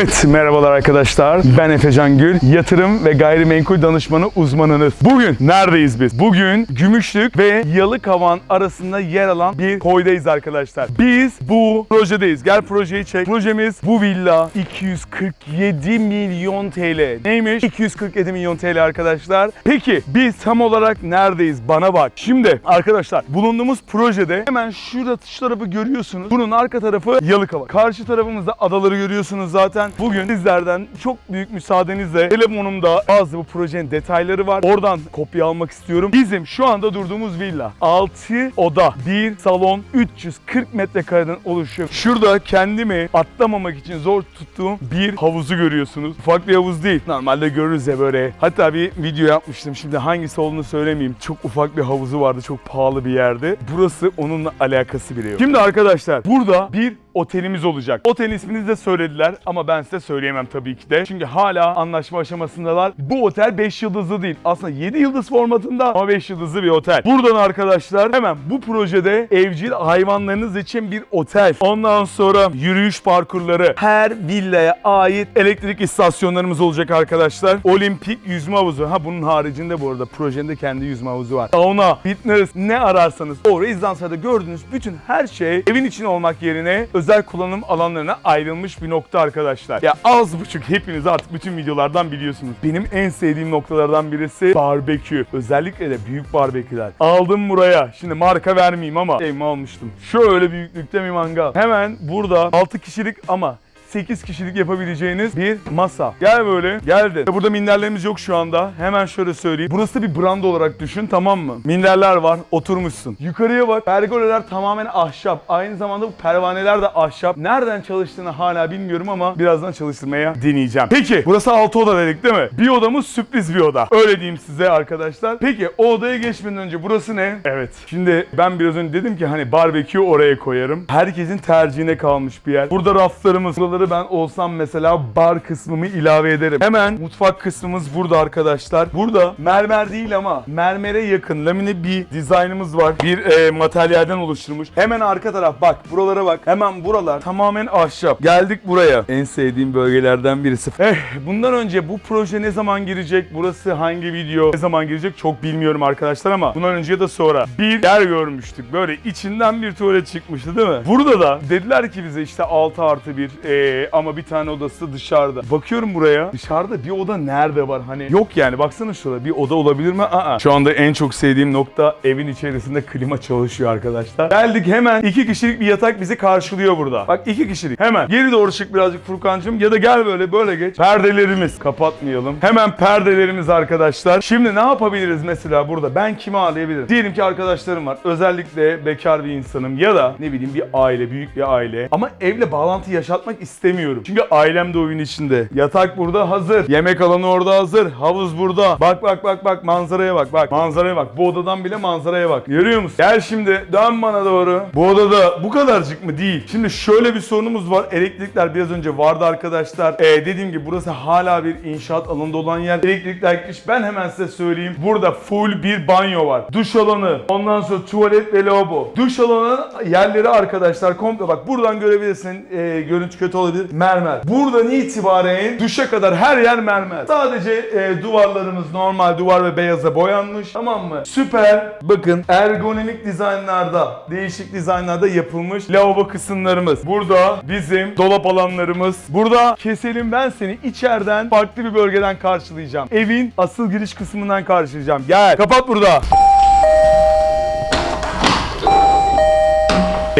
Evet merhabalar arkadaşlar. Ben Efecan Gül. Yatırım ve gayrimenkul danışmanı uzmanınız. Bugün neredeyiz biz? Bugün Gümüşlük ve Yalıkavan arasında yer alan bir koydayız arkadaşlar. Biz bu projedeyiz. Gel projeyi çek. Projemiz bu villa 247 milyon TL. Neymiş? 247 milyon TL arkadaşlar. Peki biz tam olarak neredeyiz? Bana bak. Şimdi arkadaşlar bulunduğumuz projede hemen şurada şu tarafı görüyorsunuz. Bunun arka tarafı Yalıkava. Karşı tarafımızda adaları görüyorsunuz zaten. Bugün sizlerden çok büyük müsaadenizle telefonumda bazı bu projenin detayları var. Oradan kopya almak istiyorum. Bizim şu anda durduğumuz villa 6 oda, 1 salon, 340 metrekareden oluşuyor. Şurada kendimi atlamamak için zor tuttuğum bir havuzu görüyorsunuz. Ufak bir havuz değil. Normalde görürüz ya böyle. Hatta bir video yapmıştım. Şimdi hangisi olduğunu söylemeyeyim. Çok ufak bir havuzu vardı. Çok pahalı bir yerde. Burası onunla alakası bile yok. Şimdi arkadaşlar burada bir otelimiz olacak. Otelin ismini de söylediler ama ben size söyleyemem tabii ki de. Çünkü hala anlaşma aşamasındalar. Bu otel 5 yıldızlı değil. Aslında 7 yıldız formatında ama 5 yıldızlı bir otel. Buradan arkadaşlar hemen bu projede evcil hayvanlarınız için bir otel. Ondan sonra yürüyüş parkurları. Her villaya ait elektrik istasyonlarımız olacak arkadaşlar. Olimpik yüzme havuzu. Ha bunun haricinde bu arada projenin de kendi yüzme havuzu var. Sauna, fitness ne ararsanız o rezidanslarda gördüğünüz bütün her şey evin için olmak yerine özel kullanım alanlarına ayrılmış bir nokta arkadaşlar. Ya az buçuk hepiniz artık bütün videolardan biliyorsunuz. Benim en sevdiğim noktalardan birisi barbekü. Özellikle de büyük barbeküler. Aldım buraya. Şimdi marka vermeyeyim ama evime almıştım. Şöyle büyüklükte bir mangal. Hemen burada 6 kişilik ama 8 kişilik yapabileceğiniz bir masa. Gel böyle. Geldi. Burada minderlerimiz yok şu anda. Hemen şöyle söyleyeyim. Burası bir brand olarak düşün tamam mı? Minderler var. Oturmuşsun. Yukarıya bak. Pergoleler tamamen ahşap. Aynı zamanda bu pervaneler de ahşap. Nereden çalıştığını hala bilmiyorum ama birazdan çalıştırmaya deneyeceğim. Peki burası 6 oda dedik değil mi? Bir odamız sürpriz bir oda. Öyle diyeyim size arkadaşlar. Peki o odaya geçmeden önce burası ne? Evet. Şimdi ben biraz önce dedim ki hani barbekü oraya koyarım. Herkesin tercihine kalmış bir yer. Burada raflarımız. Buraları ben olsam mesela bar kısmımı ilave ederim. Hemen mutfak kısmımız burada arkadaşlar. Burada mermer değil ama mermere yakın lamine bir dizaynımız var. Bir e, materyalden oluşturmuş. Hemen arka taraf bak buralara bak. Hemen buralar tamamen ahşap. Geldik buraya. En sevdiğim bölgelerden birisi. Eh bundan önce bu proje ne zaman girecek? Burası hangi video ne zaman girecek çok bilmiyorum arkadaşlar ama bundan önce ya da sonra bir yer görmüştük. Böyle içinden bir tuvalet çıkmıştı değil mi? Burada da dediler ki bize işte 6 artı 1 ee, ama bir tane odası dışarıda. Bakıyorum buraya. Dışarıda bir oda nerede var? Hani yok yani baksana şurada bir oda olabilir mi? Aa. Şu anda en çok sevdiğim nokta evin içerisinde klima çalışıyor arkadaşlar. Geldik hemen iki kişilik bir yatak bizi karşılıyor burada. Bak iki kişilik. Hemen geri doğru çık birazcık Furkancığım ya da gel böyle böyle geç. Perdelerimiz kapatmayalım. Hemen perdelerimiz arkadaşlar. Şimdi ne yapabiliriz mesela burada? Ben kimi ağırlayabilirim? Diyelim ki arkadaşlarım var. Özellikle bekar bir insanım ya da ne bileyim bir aile, büyük bir aile. Ama evle bağlantı yaşatmak istemiyorum. Çünkü ailem de oyun içinde. Yatak burada hazır. Yemek alanı orada hazır. Havuz burada. Bak bak bak bak manzaraya bak bak. Manzaraya bak. Bu odadan bile manzaraya bak. Görüyor musun? Gel şimdi dön bana doğru. Bu odada bu kadarcık mı? Değil. Şimdi şöyle bir sorunumuz var. Elektrikler biraz önce vardı arkadaşlar. Ee, dediğim gibi burası hala bir inşaat alanında olan yer. Elektrikler gitmiş. Ben hemen size söyleyeyim. Burada full bir banyo var. Duş alanı. Ondan sonra tuvalet ve lavabo. Duş alanı yerleri arkadaşlar komple bak buradan görebilirsin. Ee, görüntü kötü olabilir. Mermer. Buradan itibaren duşa kadar her yer mermer. Sadece e, duvarlarımız normal duvar ve beyaza boyanmış. Tamam mı? Süper. Bakın ergonomik dizaynlarda, değişik dizaynlarda yapılmış lavabo kısımlarımız. Burada bizim dolap alanlarımız. Burada keselim ben seni içeriden farklı bir bölgeden karşılayacağım. Evin asıl giriş kısmından karşılayacağım. Gel. Kapat burada.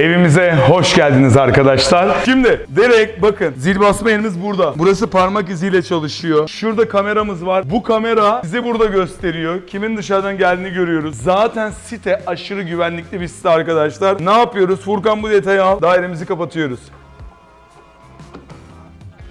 Evimize hoş geldiniz arkadaşlar. Şimdi direkt bakın zil basma yerimiz burada. Burası parmak iziyle çalışıyor. Şurada kameramız var. Bu kamera bize burada gösteriyor. Kimin dışarıdan geldiğini görüyoruz. Zaten site aşırı güvenlikli bir site arkadaşlar. Ne yapıyoruz? Furkan bu detayı al. Dairemizi kapatıyoruz.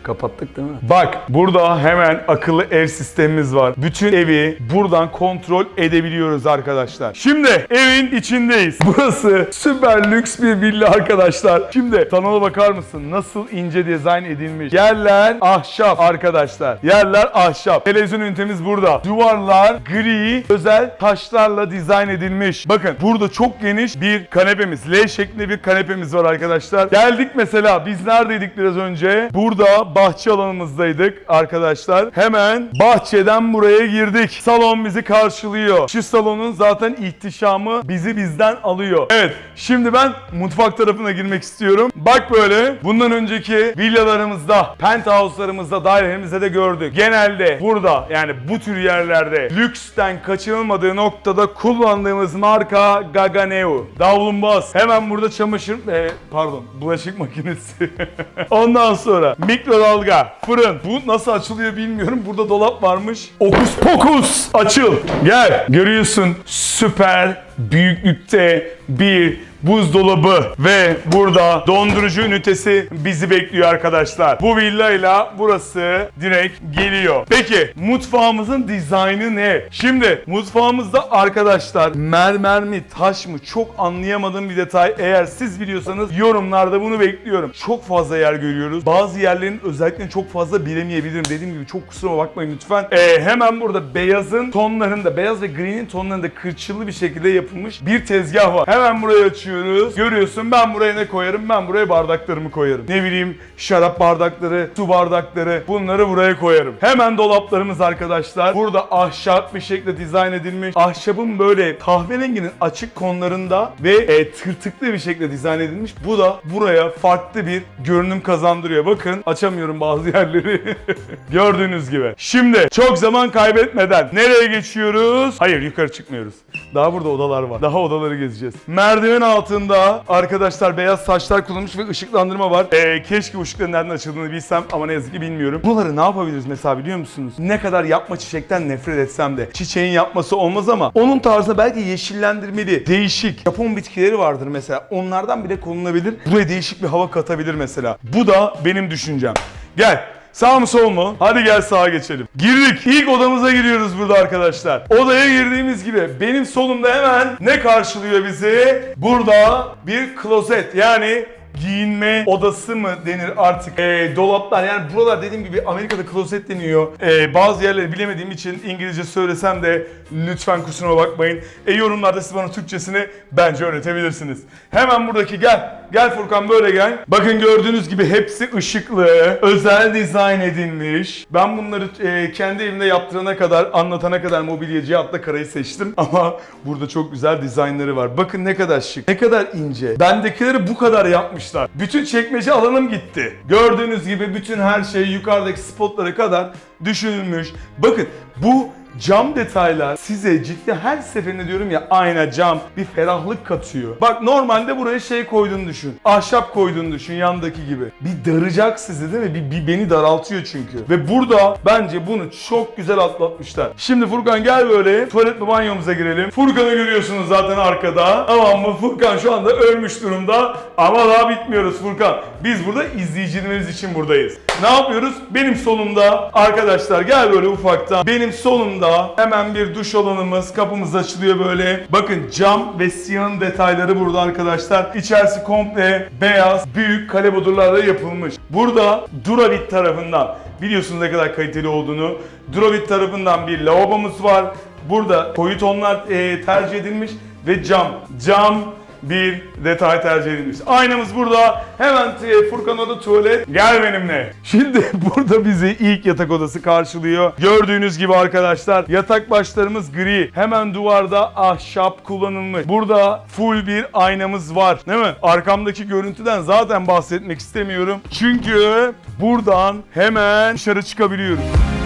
Kapattık değil mi? Bak burada hemen akıllı ev sistemimiz var. Bütün evi buradan kontrol edebiliyoruz arkadaşlar. Şimdi evin içindeyiz. Burası süper lüks bir villa arkadaşlar. Şimdi salona bakar mısın? Nasıl ince dizayn edilmiş. Yerler ahşap arkadaşlar. Yerler ahşap. Televizyon ünitemiz burada. Duvarlar gri özel taşlarla dizayn edilmiş. Bakın burada çok geniş bir kanepemiz. L şeklinde bir kanepemiz var arkadaşlar. Geldik mesela biz neredeydik biraz önce? Burada bahçe alanımızdaydık arkadaşlar. Hemen bahçeden buraya girdik. Salon bizi karşılıyor. Şu salonun zaten ihtişamı bizi bizden alıyor. Evet şimdi ben mutfak tarafına girmek istiyorum. Bak böyle bundan önceki villalarımızda, penthouse'larımızda, dairelerimizde de gördük. Genelde burada yani bu tür yerlerde lüksten kaçınılmadığı noktada kullandığımız marka Gaganeu. Davlumbaz. Hemen burada çamaşır, e, pardon bulaşık makinesi. Ondan sonra mikrodalga, fırın. Bu nasıl açılıyor bilmiyorum. Burada dolap varmış. Okus pokus açıl. Gel. Görüyorsun süper büyüklükte bir buzdolabı ve burada dondurucu ünitesi bizi bekliyor arkadaşlar. Bu villayla burası direkt geliyor. Peki mutfağımızın dizaynı ne? Şimdi mutfağımızda arkadaşlar mermer mi taş mı çok anlayamadığım bir detay. Eğer siz biliyorsanız yorumlarda bunu bekliyorum. Çok fazla yer görüyoruz. Bazı yerlerin özellikle çok fazla bilemeyebilirim. Dediğim gibi çok kusuruma bakmayın lütfen. Ee, hemen burada beyazın tonlarında, beyaz ve green'in tonlarında kırçıllı bir şekilde yapılmış bir tezgah var. Hemen burayı açıyoruz. Görüyorsun ben buraya ne koyarım? Ben buraya bardaklarımı koyarım. Ne bileyim şarap bardakları, su bardakları bunları buraya koyarım. Hemen dolaplarımız arkadaşlar. Burada ahşap bir şekilde dizayn edilmiş. Ahşabın böyle kahverenginin açık konularında ve e, tırtıklı bir şekilde dizayn edilmiş. Bu da buraya farklı bir görünüm kazandırıyor. Bakın açamıyorum bazı yerleri. Gördüğünüz gibi. Şimdi çok zaman kaybetmeden nereye geçiyoruz? Hayır yukarı çıkmıyoruz. Daha burada odalar var. Daha odaları gezeceğiz. Merdiven altında arkadaşlar beyaz saçlar kullanılmış ve ışıklandırma var. Ee, keşke ışıkların nereden açıldığını bilsem ama ne yazık ki bilmiyorum. Buraları ne yapabiliriz mesela biliyor musunuz? Ne kadar yapma çiçekten nefret etsem de çiçeğin yapması olmaz ama onun tarzında belki yeşillendirmeli, değişik Japon bitkileri vardır mesela. Onlardan bile konulabilir. Buraya değişik bir hava katabilir mesela. Bu da benim düşüncem. Gel. Sağ mı sol mu? Hadi gel sağa geçelim. Girdik. İlk odamıza giriyoruz burada arkadaşlar. Odaya girdiğimiz gibi benim solumda hemen ne karşılıyor bizi? Burada bir klozet yani giyinme odası mı denir artık? Ee, dolaplar yani buralar dediğim gibi Amerika'da klozet deniyor. Ee, bazı yerleri bilemediğim için İngilizce söylesem de lütfen kusuruma bakmayın. E, yorumlarda siz bana Türkçesini bence öğretebilirsiniz. Hemen buradaki gel. Gel Furkan böyle gel. Bakın gördüğünüz gibi hepsi ışıklı özel dizayn edilmiş. Ben bunları e, kendi evimde yaptırana kadar anlatana kadar mobilyacı atla karayı seçtim. Ama burada çok güzel dizaynları var. Bakın ne kadar şık ne kadar ince. Bendekileri bu kadar yapmışlar bütün çekmece alanım gitti. Gördüğünüz gibi bütün her şey yukarıdaki spotlara kadar düşünülmüş. Bakın bu Cam detaylar size ciddi her seferinde diyorum ya ayna cam bir ferahlık katıyor. Bak normalde buraya şey koyduğunu düşün. Ahşap koyduğunu düşün yandaki gibi. Bir daracak sizi değil mi? Bir, bir beni daraltıyor çünkü. Ve burada bence bunu çok güzel atlatmışlar. Şimdi Furkan gel böyle tuvalet ve banyomuza girelim. Furkan'ı görüyorsunuz zaten arkada. Tamam mı? Furkan şu anda ölmüş durumda. Ama daha bitmiyoruz Furkan. Biz burada izleyicilerimiz için buradayız. Ne yapıyoruz? Benim solumda arkadaşlar gel böyle ufaktan. Benim solumda hemen bir duş alanımız. Kapımız açılıyor böyle. Bakın cam ve siyahın detayları burada arkadaşlar. İçerisi komple beyaz, büyük kale bodurlarla yapılmış. Burada Duravit tarafından biliyorsunuz ne kadar kaliteli olduğunu. Duravit tarafından bir lavabomuz var. Burada koyu tonlar e, tercih edilmiş ve cam. Cam bir detay tercih edilmiş. Aynamız burada. Hemen e, Furkan oda tuvalet. Gel benimle. Şimdi burada bizi ilk yatak odası karşılıyor. Gördüğünüz gibi arkadaşlar yatak başlarımız gri. Hemen duvarda ahşap kullanılmış. Burada full bir aynamız var. Değil mi? Arkamdaki görüntüden zaten bahsetmek istemiyorum. Çünkü buradan hemen dışarı çıkabiliyoruz.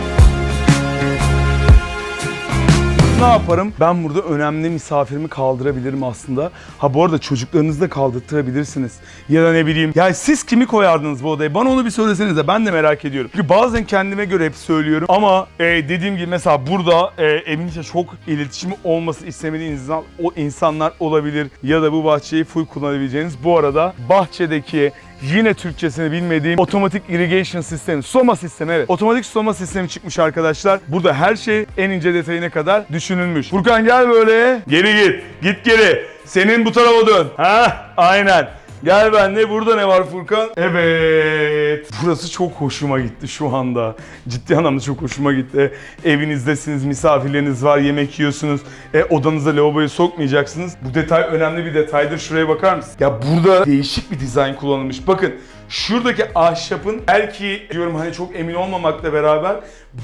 Ne yaparım? Ben burada önemli misafirimi kaldırabilirim aslında. Ha bu arada çocuklarınızı da kaldırtırabilirsiniz. Ya da ne bileyim. Ya siz kimi koyardınız bu odaya? Bana onu bir söylesenize. Ben de merak ediyorum. Çünkü bazen kendime göre hep söylüyorum. Ama e, dediğim gibi mesela burada e, evin çok iletişimi olması istemediği insan, o insanlar olabilir. Ya da bu bahçeyi full kullanabileceğiniz. Bu arada bahçedeki Yine Türkçesini bilmediğim otomatik irrigation sistemi, soma sistemi evet. Otomatik soma sistemi çıkmış arkadaşlar. Burada her şey en ince detayına kadar düşünülmüş. Furkan gel böyle. Geri git. Git geri. Senin bu tarafa dön. Ha? Aynen. Gel benle. Burada ne var Furkan? Evet. Burası çok hoşuma gitti şu anda. Ciddi anlamda çok hoşuma gitti. Evinizdesiniz, misafirleriniz var, yemek yiyorsunuz. E, odanıza lavaboyu sokmayacaksınız. Bu detay önemli bir detaydır. Şuraya bakar mısın? Ya burada değişik bir dizayn kullanılmış. Bakın şuradaki ahşapın belki diyorum hani çok emin olmamakla beraber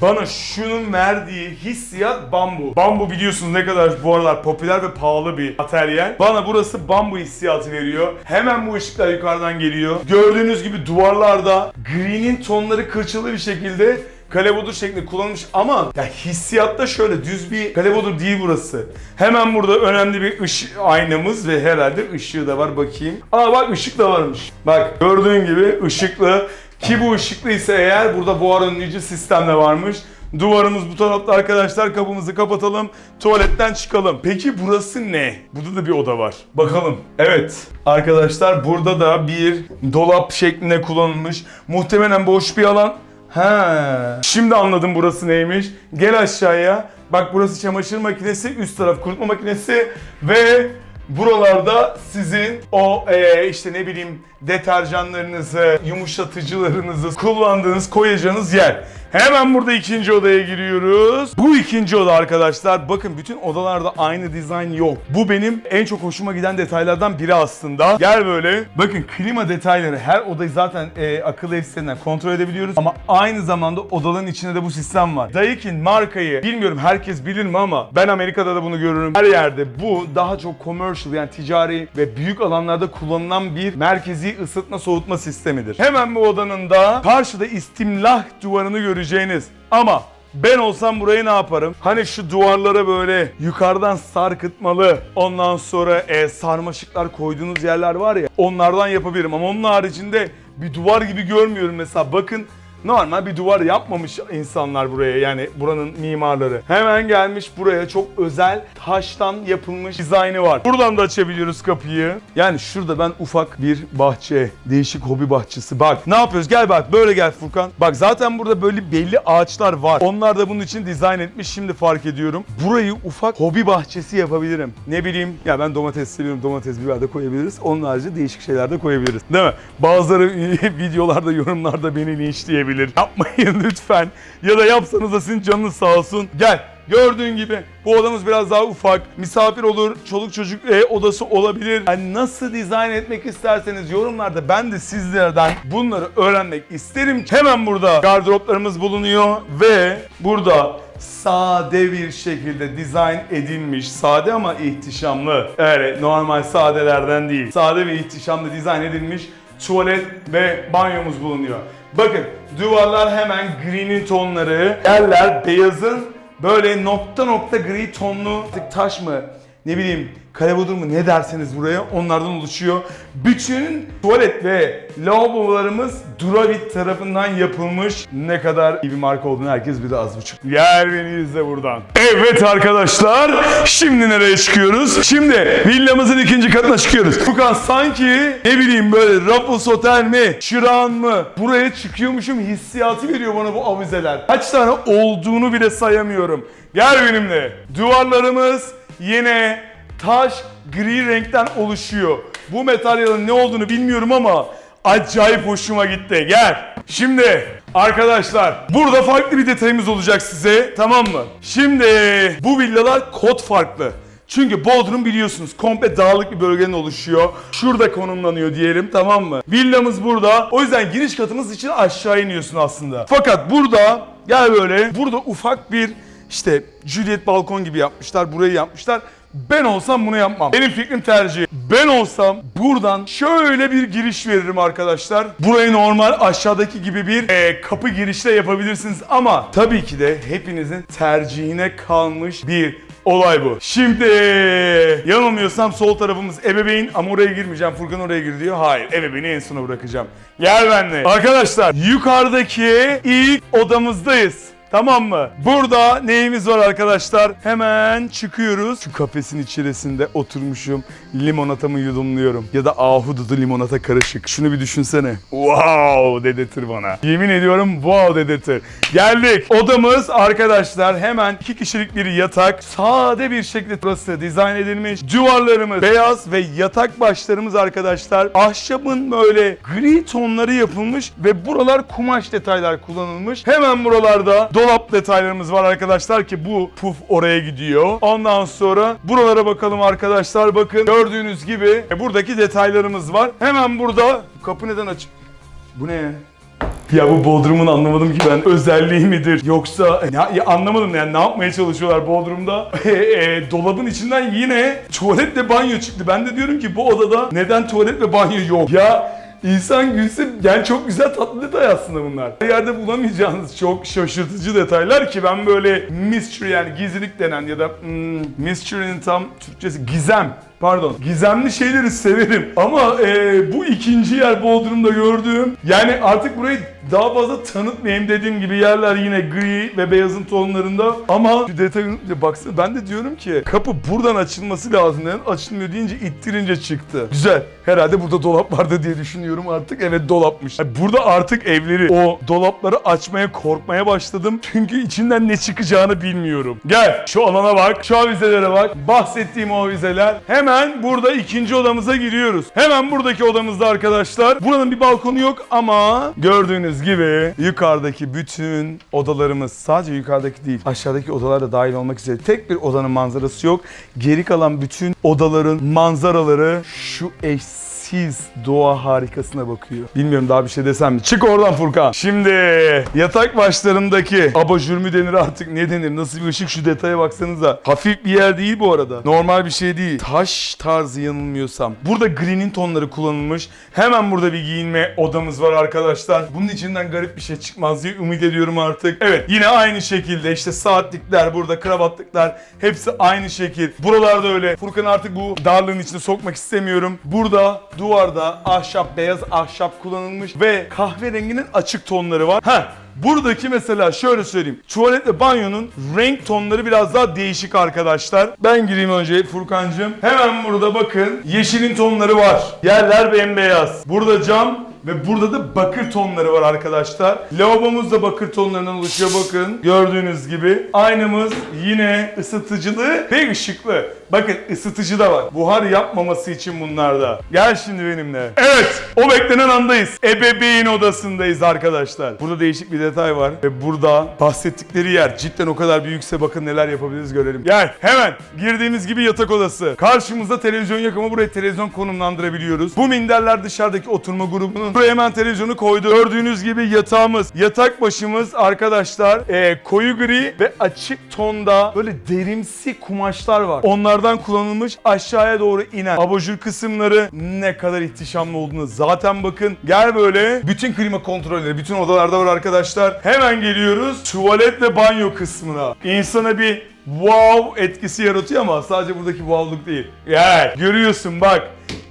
bana şunun verdiği hissiyat bambu. Bambu biliyorsunuz ne kadar bu aralar popüler ve pahalı bir materyal. Bana burası bambu hissiyatı veriyor. Hemen bu ışıklar yukarıdan geliyor. Gördüğünüz gibi duvarlarda gri'nin tonları kırçılı bir şekilde kalebodur şeklinde kullanılmış ama ya hissiyatta şöyle düz bir kalebodur değil burası. Hemen burada önemli bir ışık aynamız ve herhalde ışığı da var bakayım. Aa bak ışık da varmış. Bak gördüğün gibi ışıklı ki bu ışıklı ise eğer burada buhar önleyici sistem de varmış. Duvarımız bu tarafta arkadaşlar kapımızı kapatalım. Tuvaletten çıkalım. Peki burası ne? Burada da bir oda var. Bakalım. Evet. Arkadaşlar burada da bir dolap şeklinde kullanılmış. Muhtemelen boş bir alan. Ha. Şimdi anladım burası neymiş. Gel aşağıya. Bak burası çamaşır makinesi, üst taraf kurutma makinesi ve buralarda sizin o eee, işte ne bileyim deterjanlarınızı, yumuşatıcılarınızı kullandığınız, koyacağınız yer. Hemen burada ikinci odaya giriyoruz. Bu ikinci oda arkadaşlar. Bakın bütün odalarda aynı dizayn yok. Bu benim en çok hoşuma giden detaylardan biri aslında. Gel böyle. Bakın klima detayları her odayı zaten e, akıllı ev sitesinden kontrol edebiliyoruz. Ama aynı zamanda odaların içinde de bu sistem var. Daikin markayı bilmiyorum herkes bilir mi ama ben Amerika'da da bunu görürüm. Her yerde bu daha çok commercial yani ticari ve büyük alanlarda kullanılan bir merkezi ısıtma soğutma sistemidir. Hemen bu odanın da karşıda istimlah duvarını göreceğiniz ama ben olsam burayı ne yaparım? Hani şu duvarlara böyle yukarıdan sarkıtmalı ondan sonra e, sarmaşıklar koyduğunuz yerler var ya onlardan yapabilirim. Ama onun haricinde bir duvar gibi görmüyorum mesela. Bakın Normal bir duvar yapmamış insanlar buraya yani buranın mimarları. Hemen gelmiş buraya çok özel taştan yapılmış dizaynı var. Buradan da açabiliyoruz kapıyı. Yani şurada ben ufak bir bahçe, değişik hobi bahçesi. Bak ne yapıyoruz? Gel bak böyle gel Furkan. Bak zaten burada böyle belli ağaçlar var. Onlar da bunun için dizayn etmiş. Şimdi fark ediyorum. Burayı ufak hobi bahçesi yapabilirim. Ne bileyim ya ben domates seviyorum. Domates biber de koyabiliriz. Onun harici değişik şeyler de koyabiliriz. Değil mi? Bazıları videolarda, yorumlarda beni linçleyebilir. Yapmayın lütfen. Ya da yapsanız da sizin canınız sağ olsun. Gel. Gördüğün gibi bu odamız biraz daha ufak. Misafir olur, çoluk çocuk e, odası olabilir. Yani nasıl dizayn etmek isterseniz yorumlarda ben de sizlerden bunları öğrenmek isterim. Hemen burada gardıroplarımız bulunuyor ve burada sade bir şekilde dizayn edilmiş. Sade ama ihtişamlı. Evet normal sadelerden değil. Sade ve ihtişamlı dizayn edilmiş tuvalet ve banyomuz bulunuyor. Bakın duvarlar hemen gri'nin tonları. Yerler beyazın böyle nokta nokta gri tonlu taş mı ne bileyim kalebodur mu ne derseniz buraya onlardan oluşuyor. Bütün tuvalet ve lavabolarımız Duravit tarafından yapılmış. Ne kadar iyi bir marka olduğunu herkes bir de az buçuk. Gel beni izle buradan. Evet arkadaşlar şimdi nereye çıkıyoruz? Şimdi villamızın ikinci katına çıkıyoruz. Furkan sanki ne bileyim böyle Raffles Otel mi, Şiran mı buraya çıkıyormuşum hissiyatı veriyor bana bu avizeler. Kaç tane olduğunu bile sayamıyorum. Gel benimle. Duvarlarımız yine taş gri renkten oluşuyor. Bu materyalin ne olduğunu bilmiyorum ama acayip hoşuma gitti. Gel. Şimdi arkadaşlar burada farklı bir detayımız olacak size tamam mı? Şimdi bu villalar kod farklı. Çünkü Bodrum biliyorsunuz komple dağlık bir bölgenin oluşuyor. Şurada konumlanıyor diyelim tamam mı? Villamız burada. O yüzden giriş katımız için aşağı iniyorsun aslında. Fakat burada gel böyle burada ufak bir işte Juliet balkon gibi yapmışlar. Burayı yapmışlar. Ben olsam bunu yapmam. Benim fikrim tercih. Ben olsam buradan şöyle bir giriş veririm arkadaşlar. Burayı normal aşağıdaki gibi bir e, kapı girişle yapabilirsiniz ama tabii ki de hepinizin tercihine kalmış bir olay bu. Şimdi yanılmıyorsam sol tarafımız ebeveyn ama oraya girmeyeceğim. Furkan oraya gir diyor. Hayır ebeveyni en sona bırakacağım. Gel benimle. Arkadaşlar yukarıdaki ilk odamızdayız. Tamam mı? Burada neyimiz var arkadaşlar? Hemen çıkıyoruz. Şu kafesin içerisinde oturmuşum. Limonatamı yudumluyorum. Ya da ahududu limonata karışık. Şunu bir düşünsene. Wow dedetir bana. Yemin ediyorum wow dedetir. Geldik. Odamız arkadaşlar hemen iki kişilik bir yatak. Sade bir şekilde burası dizayn edilmiş. Duvarlarımız beyaz ve yatak başlarımız arkadaşlar ahşabın böyle gri tonları yapılmış ve buralar kumaş detaylar kullanılmış. Hemen buralarda dolap detaylarımız var arkadaşlar ki bu puf oraya gidiyor. Ondan sonra buralara bakalım arkadaşlar. Bakın gördüğünüz gibi e, buradaki detaylarımız var. Hemen burada kapı neden açık? Bu ne ya? Bu Bodrum'un anlamadım ki ben özelliği midir yoksa ya, ya anlamadım yani ne yapmaya çalışıyorlar Bodrum'da? E, e, dolabın içinden yine tuvalet ve banyo çıktı. Ben de diyorum ki bu odada neden tuvalet ve banyo yok? Ya İnsan gülse yani çok güzel tatlı detay aslında bunlar. Her yerde bulamayacağınız çok şaşırtıcı detaylar ki ben böyle mystery yani gizlilik denen ya da hmm, mystery'nin tam Türkçesi gizem Pardon. Gizemli şeyleri severim. Ama e, bu ikinci yer Bodrum'da gördüğüm yani artık burayı daha fazla tanıtmayayım dediğim gibi yerler yine gri ve beyazın tonlarında ama şu detayı unutmayın. Baksana ben de diyorum ki kapı buradan açılması lazım. Neden açılmıyor deyince ittirince çıktı. Güzel. Herhalde burada dolap vardı diye düşünüyorum artık. Evet dolapmış. Yani burada artık evleri o dolapları açmaya korkmaya başladım. Çünkü içinden ne çıkacağını bilmiyorum. Gel şu alana bak. Şu avizelere bak. Bahsettiğim o avizeler. Hemen burada ikinci odamıza giriyoruz. Hemen buradaki odamızda arkadaşlar. Buranın bir balkonu yok ama gördüğünüz gibi yukarıdaki bütün odalarımız sadece yukarıdaki değil aşağıdaki odalar da dahil olmak üzere tek bir odanın manzarası yok. Geri kalan bütün odaların manzaraları şu eşsiz doğa harikasına bakıyor. Bilmiyorum daha bir şey desem mi? Çık oradan Furkan. Şimdi yatak başlarındaki abajur mü denir artık ne denir? Nasıl bir ışık şu detaya baksanıza. Hafif bir yer değil bu arada. Normal bir şey değil. Taş tarzı yanılmıyorsam. Burada green'in tonları kullanılmış. Hemen burada bir giyinme odamız var arkadaşlar. Bunun içinden garip bir şey çıkmaz diye ümit ediyorum artık. Evet yine aynı şekilde işte saatlikler burada kravatlıklar hepsi aynı şekil. Buralarda öyle. Furkan artık bu darlığın içine sokmak istemiyorum. Burada duvarda ahşap beyaz ahşap kullanılmış ve kahverenginin açık tonları var. Ha Buradaki mesela şöyle söyleyeyim. Tuvalet banyonun renk tonları biraz daha değişik arkadaşlar. Ben gireyim önce Furkancığım. Hemen burada bakın yeşilin tonları var. Yerler bembeyaz. Burada cam ve burada da bakır tonları var arkadaşlar. Lavabomuz da bakır tonlarından oluşuyor bakın. Gördüğünüz gibi. Aynamız yine ısıtıcılı ve ışıklı. Bakın ısıtıcı da var. Buhar yapmaması için bunlarda. Gel şimdi benimle. Evet o beklenen andayız. Ebeveyn odasındayız arkadaşlar. Burada değişik bir detay var. Ve burada bahsettikleri yer cidden o kadar büyükse bakın neler yapabiliriz görelim. Gel hemen girdiğimiz gibi yatak odası. Karşımızda televizyon yok ama buraya televizyon konumlandırabiliyoruz. Bu minderler dışarıdaki oturma grubunun. Buraya hemen televizyonu koydu. Gördüğünüz gibi yatağımız. Yatak başımız arkadaşlar e, koyu gri ve açık tonda böyle derimsi kumaşlar var. Onlardan kullanılmış aşağıya doğru inen abajur kısımları ne kadar ihtişamlı olduğunu zaten bakın. Gel böyle bütün klima kontrolleri bütün odalarda var arkadaşlar. Hemen geliyoruz tuvalet ve banyo kısmına. İnsana bir wow etkisi yaratıyor ama sadece buradaki wow'luk değil. Gel görüyorsun bak.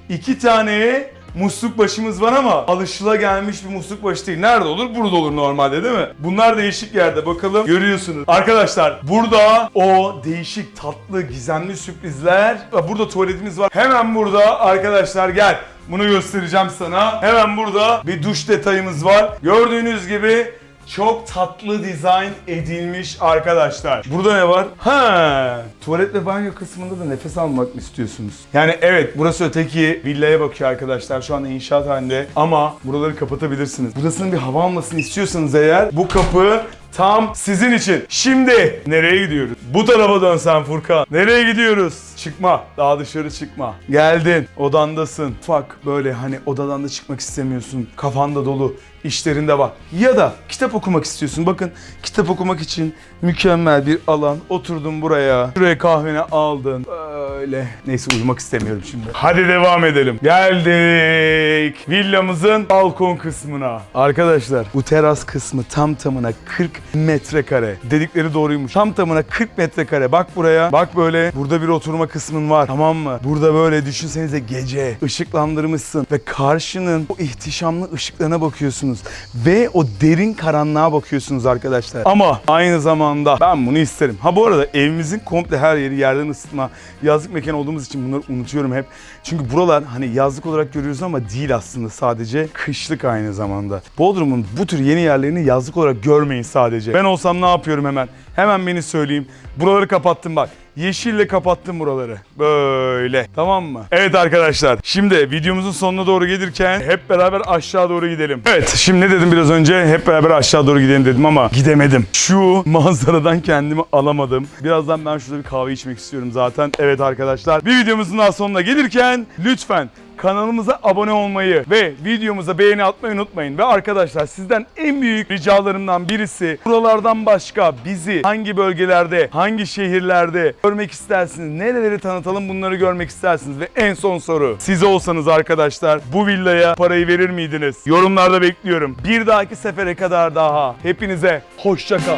iki tane musluk başımız var ama alışılagelmiş bir musluk başı değil. Nerede olur? Burada olur normalde değil mi? Bunlar değişik yerde bakalım. Görüyorsunuz. Arkadaşlar burada o değişik tatlı gizemli sürprizler. Burada tuvaletimiz var. Hemen burada arkadaşlar gel. Bunu göstereceğim sana. Hemen burada bir duş detayımız var. Gördüğünüz gibi çok tatlı dizayn edilmiş arkadaşlar. Burada ne var? Ha, tuvalet ve banyo kısmında da nefes almak mı istiyorsunuz? Yani evet burası öteki villaya bakıyor arkadaşlar. Şu anda inşaat halinde ama buraları kapatabilirsiniz. Burasının bir hava almasını istiyorsanız eğer bu kapı Tam sizin için. Şimdi nereye gidiyoruz? Bu tarafa dönsen Furkan. Nereye gidiyoruz? Çıkma. Daha dışarı çıkma. Geldin. Odandasın. Ufak böyle hani odadan da çıkmak istemiyorsun. Kafanda dolu. İşlerinde var. Ya da kitap okumak istiyorsun. Bakın kitap okumak için mükemmel bir alan. Oturdun buraya. Şuraya kahveni aldın. Böyle. Neyse uyumak istemiyorum şimdi. Hadi devam edelim. Geldik. Villamızın balkon kısmına. Arkadaşlar bu teras kısmı tam tamına 40 metrekare. Dedikleri doğruymuş. Tam tamına 40 metrekare. Bak buraya. Bak böyle. Burada bir oturma kısmın var. Tamam mı? Burada böyle düşünsenize gece ışıklandırmışsın ve karşının o ihtişamlı ışıklarına bakıyorsunuz ve o derin karanlığa bakıyorsunuz arkadaşlar. Ama aynı zamanda ben bunu isterim. Ha bu arada evimizin komple her yeri yerden ısıtma, yazlık mekan olduğumuz için bunları unutuyorum hep. Çünkü buralar hani yazlık olarak görüyoruz ama değil aslında sadece kışlık aynı zamanda. Bodrum'un bu tür yeni yerlerini yazlık olarak görmeyin sadece. Ben olsam ne yapıyorum hemen? Hemen beni söyleyeyim. Buraları kapattım bak. Yeşille kapattım buraları. Böyle. Tamam mı? Evet arkadaşlar. Şimdi videomuzun sonuna doğru gelirken hep beraber aşağı doğru gidelim. Evet şimdi ne dedim biraz önce? Hep beraber aşağı doğru gidelim dedim ama gidemedim. Şu manzaradan kendimi alamadım. Birazdan ben şurada bir kahve içmek istiyorum zaten. Evet arkadaşlar. Bir videomuzun daha sonuna gelirken lütfen kanalımıza abone olmayı ve videomuza beğeni atmayı unutmayın. Ve arkadaşlar sizden en büyük ricalarımdan birisi buralardan başka bizi hangi bölgelerde, hangi şehirlerde görmek istersiniz? Nereleri tanıtalım bunları görmek istersiniz? Ve en son soru. Siz olsanız arkadaşlar bu villaya parayı verir miydiniz? Yorumlarda bekliyorum. Bir dahaki sefere kadar daha hepinize hoşça kal.